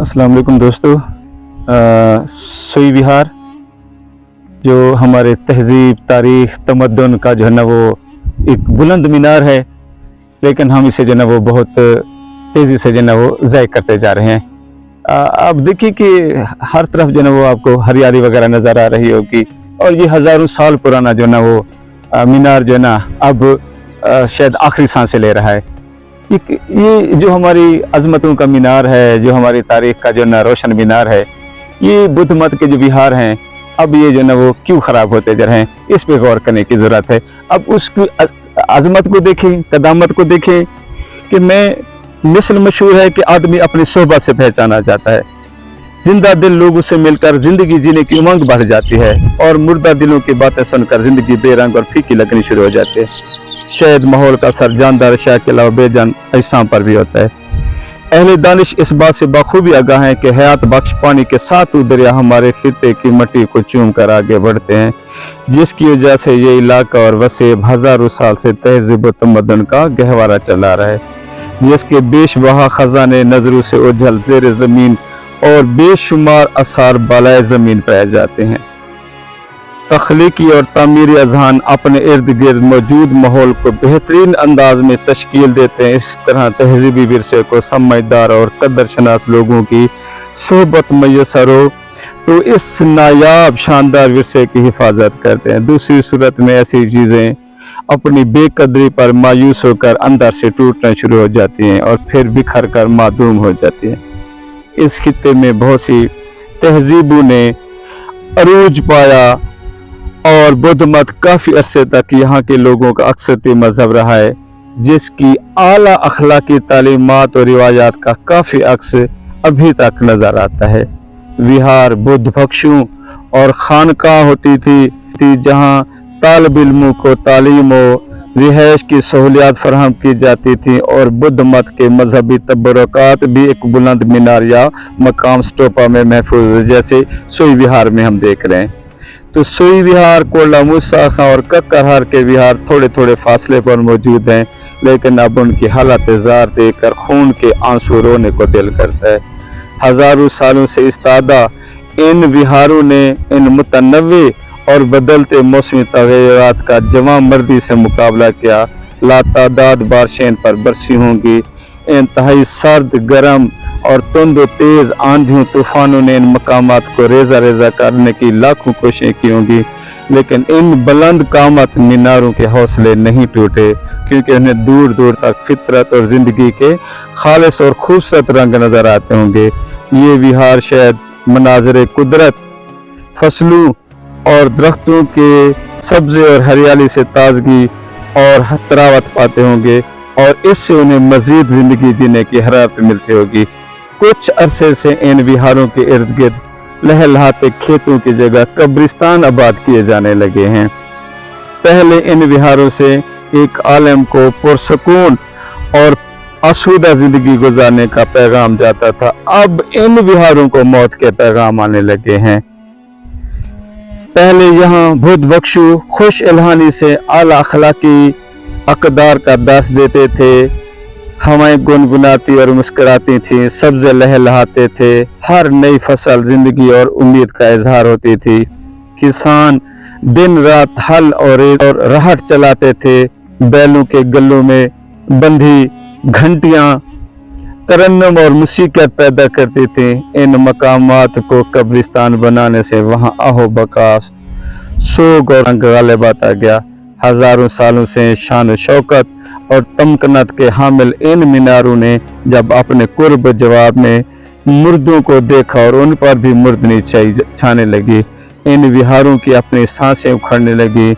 السلام علیکم دوستو سوئی وہار، جو ہمارے تہذیب، تاریخ، تمدن کا جو ہے نا وہ ایک بلند مینار ہے، لیکن ہم اسے جو ہے نا وہ بہت تیزی سے جو ہے نا وہ ضائع کرتے جا رہے ہیں۔ آپ دیکھیے کہ ہر طرف جو ہے نا وہ آپ کو ہریالی وغیرہ نظر آ رہی ہوگی، اور یہ ہزاروں سال پرانا جو ہے نا وہ مینار جو ہے نا اب شاید آخری سانسیں لے رہا ہے۔ یہ جو ہماری عظمتوں کا مینار ہے، جو ہماری تاریخ کا جو نا روشن مینار ہے، یہ بدھ مت کے جو وہار ہیں، اب یہ جو نا وہ کیوں خراب ہوتے جا رہے ہیں، اس پہ غور کرنے کی ضرورت ہے۔ اب اس کی عظمت کو دیکھیں، قدامت کو دیکھیں کہ میں مثل مشہور ہے کہ آدمی اپنی صحبہ سے پہچانا جاتا ہے۔ زندہ دل لوگوں سے مل کر زندگی جینے کی امنگ بڑھ جاتی ہے اور مردہ دلوں کی باتیں سن کر زندگی بے رنگ اور پھیکی لگنی شروع ہو جاتی ہے۔ شاید ماحول کا سرجان در کے علاوہ بے جان اجسام پر بھی ہوتا ہے۔ اہل دانش اس بات سے بخوبی آگاہ ہیں کہ حیات بخش پانی کے ساتھ دریا ہمارے خطے کی مٹی کو چوم کر آگے بڑھتے ہیں، جس کی وجہ سے یہ علاقہ اور وسیب ہزاروں سال سے تہذیب و تمدن کا گہوارہ چلا رہا ہے۔ جس کے بیش بہا خزانے نظروں سے اجھل زیر زمین اور بے شمار اثار بالائے زمین پائے جاتے ہیں۔ تخلیقی اور تعمیری اذہان اپنے ارد گرد موجود ماحول کو بہترین انداز میں تشکیل دیتے ہیں۔ اس طرح تہذیبی ورثے کو سمجھدار اور قدر شناس لوگوں کی صحبت میسر ہو تو اس نایاب شاندار ورثے کی حفاظت کرتے ہیں۔ دوسری صورت میں ایسی چیزیں اپنی بے قدری پر مایوس ہو کر اندر سے ٹوٹنا شروع ہو جاتی ہیں اور پھر بکھر کر معدوم ہو جاتی ہیں۔ اس خطے میں بہت سی تہذیبوں نے عروج پایا۔ اور بدھ مت کافی عرصے تک یہاں کے لوگوں کا اکثر مذہب رہا ہے، جس کی اعلیٰ اخلاقی تعلیمات اور روایات کا کافی عکس ابھی تک نظر آتا ہے۔ وہار بدھ بھکشوں اور خانقاہ ہوتی تھی جہاں طالب علموں کو تعلیم و رہائش کی سہولیات فراہم کی جاتی تھیں اور بدھ مت کے مذہبی تبرکات بھی ایک بلند مینار یا مقام سٹوپا میں محفوظ جیسے سوئی وہار میں ہم دیکھ رہے ہیں۔ تو سوئی وہار کولا ساخا اور ککرہار کے وہار تھوڑے تھوڑے فاصلے پر موجود ہیں، لیکن اب ان کی حالت زار دے کر خون کے آنسو رونے کو دل کرتا ہے۔ ہزاروں سالوں سے استادہ ان وہاروں نے ان متنوع اور بدلتے موسمی تغیرات کا جوان مردی سے مقابلہ کیا۔ لاتعداد بارشیں پر برسی ہوں گی، انتہائی سرد، گرم اور تند و تیز آندھیوں طوفانوں نے ان مقامات کو ریزہ ریزہ کرنے کی لاکھوں کوششیں کی ہوں گی، لیکن ان بلند قامت میناروں کے حوصلے نہیں ٹوٹے، کیونکہ انہیں دور دور تک فطرت اور زندگی کے خالص اور خوبصورت رنگ نظر آتے ہوں گے۔ یہ وہار شاید مناظر قدرت، فصلوں اور درختوں کے سبزے اور ہریالی سے تازگی اور تراوت پاتے ہوں گے، اور اس سے انہیں مزید زندگی جینے کی حرارت ملتی ہوگی۔ کچھ عرصے سے ان وہاروں کے ارد گرد لہلاتے کھیتوں کی جگہ قبرستان آباد کیے جانے لگے ہیں۔ پہلے ان وہاروں سے ایک عالم کو پرسکون اور آسودہ زندگی گزارنے کا پیغام جاتا تھا۔ اب ان وہاروں کو موت کے پیغام آنے لگے ہیں۔ پہلے یہاں بھد بخشو خوش الہانی سے اعلی اخلاقی اقدار کا درس دیتے تھے۔ ہمیں گنگناتی اور مسکراتی تھیں سبزے لہلہاتے تھے۔ ہر نئی فصل زندگی اور امید کا اظہار ہوتی تھی۔ کسان دن رات ہل اور رہٹ چلاتے تھے۔ بیلوں کے گلوں میں بندھی گھنٹیاں ترنم اور مسیقت پیدا کرتی تھیں ان مقامات کو قبرستان بنانے سے وہاں آہو بکاس، سوگ اور غالب آتا گیا۔ ہزاروں سالوں سے شان و شوکت اور تمکنت کے حامل ان میناروں نے جب اپنے قرب جواب میں مردوں کو دیکھا اور ان پر بھی مردنی چھانے لگی ان وہاروں کی اپنی سانسیں اکھڑنے لگی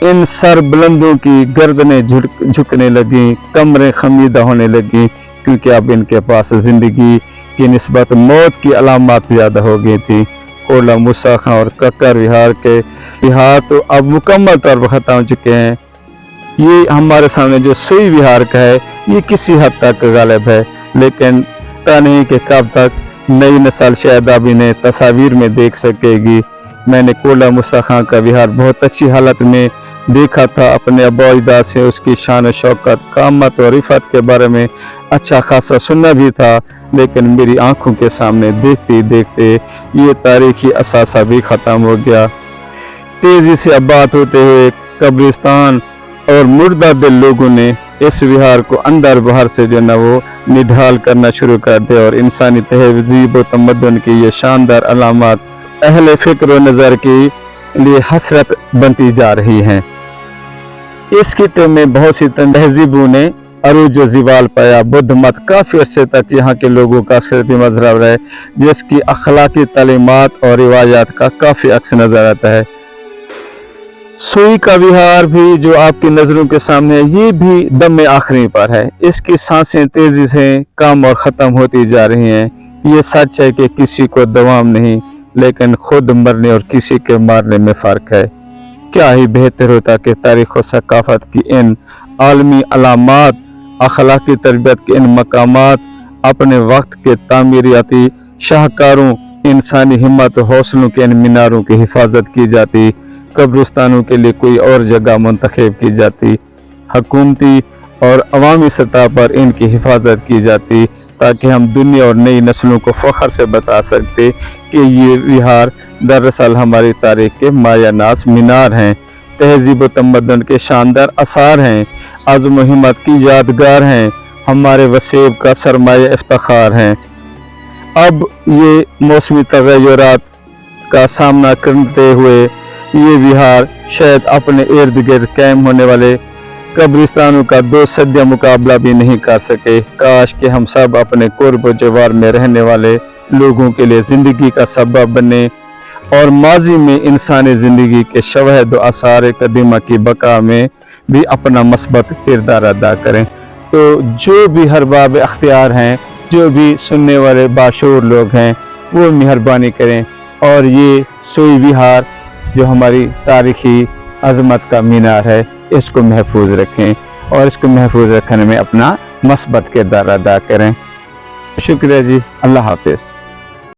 ان سر بلندوں کی گردنیں جھکنے لگیں، کمریں خمیدہ ہونے لگیں، کیونکہ اب ان کے پاس زندگی کی نسبت موت کی علامات زیادہ ہو گئی تھی۔ اولا مساخاں اور ککر وہار کے بہار تو اب مکمل طور پر ختم ہو چکے ہیں۔ یہ ہمارے سامنے جو سوئی وہار کا ہے، یہ کسی حد تک غالب ہے۔ لیکن تا نہیں کہ کب تک نئی نسل شاید آپ انہیں تصاویر میں دیکھ سکے گی۔ میں نے کولا مساخاں کا وہار بہت اچھی حالت میں دیکھا تھا۔ اپنے ابو اجداد سے اس کی شان و شوکت کامت و رفت کے بارے میں اچھا خاصا سننا بھی تھا۔ لیکن میری آنکھوں کے سامنے دیکھتے دیکھتے یہ تاریخی اثاثہ بھی ختم ہو گیا۔ تیزی سے آباد ہوتے ہوئے قبرستان اور مردہ دل لوگوں نے اس وہار کو اندر باہر سے جو نا وہ نڈھال کرنا شروع کر دیا اور انسانی تہذیب و تمدن کی یہ شاندار علامات اہل فکر و نظر کی لیے حسرت بنتی جا رہی ہیں۔ اس خطے میں بہت سی تہذیبوں نے عروج و زیوال پایا۔ بدھ مت کافی عرصے تک یہاں کے لوگوں کا صرفی مذہب رہے، جس کی اخلاقی تعلیمات اور روایات کا کافی عکس نظر آتا ہے۔ سوئی کا وہار بھی جو آپ کی نظروں کے سامنے ہے، یہ بھی دم آخری پر ہے۔ اس کی سانسیں تیزی سے کم اور ختم ہوتی جا رہی ہیں۔ یہ سچ ہے کہ کسی کو دوام نہیں، لیکن خود مرنے اور کسی کے مارنے میں فرق ہے۔ کیا ہی بہتر ہوتا کہ تاریخ و ثقافت کی ان عالمی علامات اخلاقی تربیت کے ان مقامات، اپنے وقت کے تعمیریاتی شاہکاروں، انسانی ہمت و حوصلوں کے ان میناروں کی حفاظت کی جاتی، قبرستانوں کے لیے کوئی اور جگہ منتخب کی جاتی، حکومتی اور عوامی سطح پر ان کی حفاظت کی جاتی تاکہ ہم دنیا اور نئی نسلوں کو فخر سے بتا سکتے کہ یہ وہار دراصل ہماری تاریخ کے مایہ ناس مینار ہیں، تہذیب و تمدن کے شاندار اثار ہیں۔ عزم و ہمت کی یادگار ہیں، ہمارے وسیب کا سرمایہ افتخار ہیں۔ اب یہ موسمی تغیرات کا سامنا کرتے ہوئے یہ وہار شاید اپنے ارد گرد قائم ہونے والے قبرستانوں کا دو صدیہ مقابلہ بھی نہیں کر سکے۔ کاش کہ ہم سب اپنے قرب و جوار میں رہنے والے لوگوں کے لیے زندگی کا سبب بنے اور ماضی میں انسانی زندگی کے شوہد و اثار قدیمہ کی بقا میں بھی اپنا مثبت کردار ادا کریں۔ تو جو بھی حرباب اختیار ہیں، جو بھی سننے والے باشور لوگ ہیں، وہ مہربانی کریں۔ اور یہ سوئی وہار جو ہماری تاریخی عظمت کا مینار ہے، اس کو محفوظ رکھیں۔ اور اس کو محفوظ رکھنے میں اپنا مثبت کردار ادا کریں۔ شکریہ جی اللہ حافظ۔